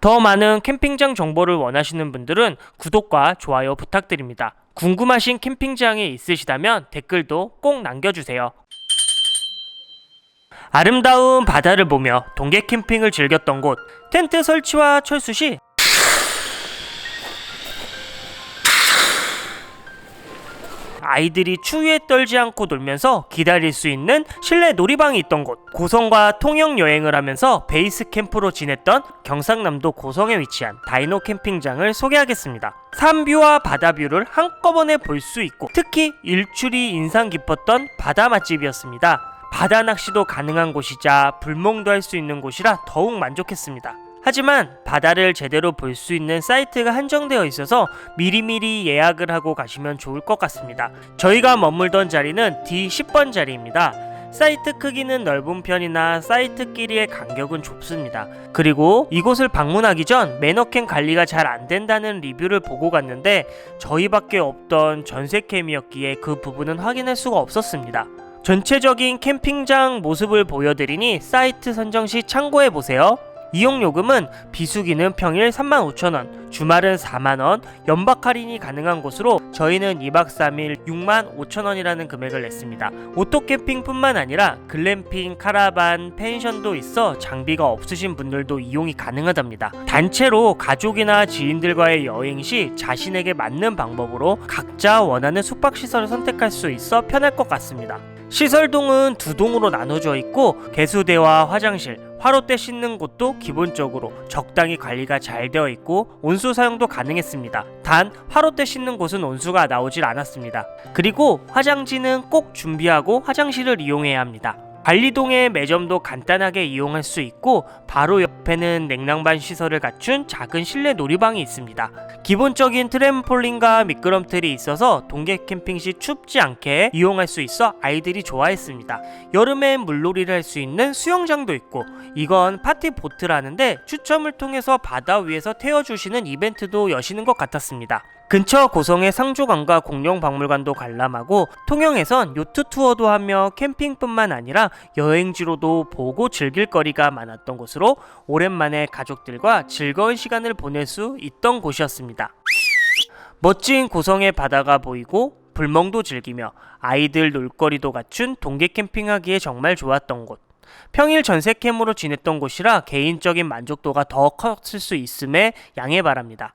더 많은 캠핑장 정보를 원하시는 분들은 구독과 좋아요 부탁드립니다. 궁금하신 캠핑장이 있으시다면 댓글도 꼭 남겨주세요. 아름다운 바다를 보며 동계 캠핑을 즐겼던 곳 텐트 설치와 철수 시 아이들이 추위에 떨지 않고 놀면서 기다릴 수 있는 실내 놀이방이 있던 곳. 고성과 통영 여행을 하면서 베이스 캠프로 지냈던 경상남도 고성에 위치한 다이노 캠핑장을 소개하겠습니다. 산뷰와 바다뷰를 한꺼번에 볼 수 있고 특히 일출이 인상 깊었던 바다 맛집이었습니다. 바다 낚시도 가능한 곳이자 불멍도 할 수 있는 곳이라 더욱 만족했습니다 하지만 바다를 제대로 볼 수 있는 사이트가 한정되어 있어서 미리미리 예약을 하고 가시면 좋을 것 같습니다. 저희가 머물던 자리는 D10번 자리입니다. 사이트 크기는 넓은 편이나 사이트끼리의 간격은 좁습니다. 그리고 이곳을 방문하기 전 매너캠 관리가 잘 안 된다는 리뷰를 보고 갔는데 저희밖에 없던 전세캠이었기에 그 부분은 확인할 수가 없었습니다. 전체적인 캠핑장 모습을 보여드리니 사이트 선정 시 참고해 보세요. 이용 요금은 비수기는 평일 35,000원, 주말은 4만원, 연박 할인이 가능한 곳으로 저희는 2박 3일 6만 5천원이라는 금액을 냈습니다. 오토캠핑뿐만 아니라 글램핑, 카라반, 펜션도 있어 장비가 없으신 분들도 이용이 가능하답니다. 단체로 가족이나 지인들과의 여행 시 자신에게 맞는 방법으로 각자 원하는 숙박시설을 선택할 수 있어 편할 것 같습니다. 시설동은 두 동으로 나눠져 있고 개수대와 화장실, 화롯대 씻는 곳도 기본적으로 적당히 관리가 잘 되어 있고 온수 사용도 가능했습니다. 단 화롯대 씻는 곳은 온수가 나오질 않았습니다. 그리고 화장지는 꼭 준비하고 화장실을 이용해야 합니다. 관리동의 매점도 간단하게 이용할 수 있고 바로 옆에는 냉난방 시설을 갖춘 작은 실내 놀이방이 있습니다. 기본적인 트램폴린과 미끄럼틀이 있어서 동계 캠핑 시 춥지 않게 이용할 수 있어 아이들이 좋아했습니다. 여름엔 물놀이를 할 수 있는 수영장도 있고 이건 파티 보트라는데 추첨을 통해서 바다 위에서 태워주시는 이벤트도 여시는 것 같았습니다. 근처 고성의 상주관과 공룡박물관도 관람하고 통영에선 요트 투어도 하며 캠핑뿐만 아니라 여행지로도 보고 즐길 거리가 많았던 곳으로 오랜만에 가족들과 즐거운 시간을 보낼 수 있던 곳이었습니다. 멋진 고성의 바다가 보이고 불멍도 즐기며 아이들 놀거리도 갖춘 동계 캠핑하기에 정말 좋았던 곳. 평일 전세 캠으로 지냈던 곳이라 개인적인 만족도가 더 컸을 수 있음에 양해 바랍니다.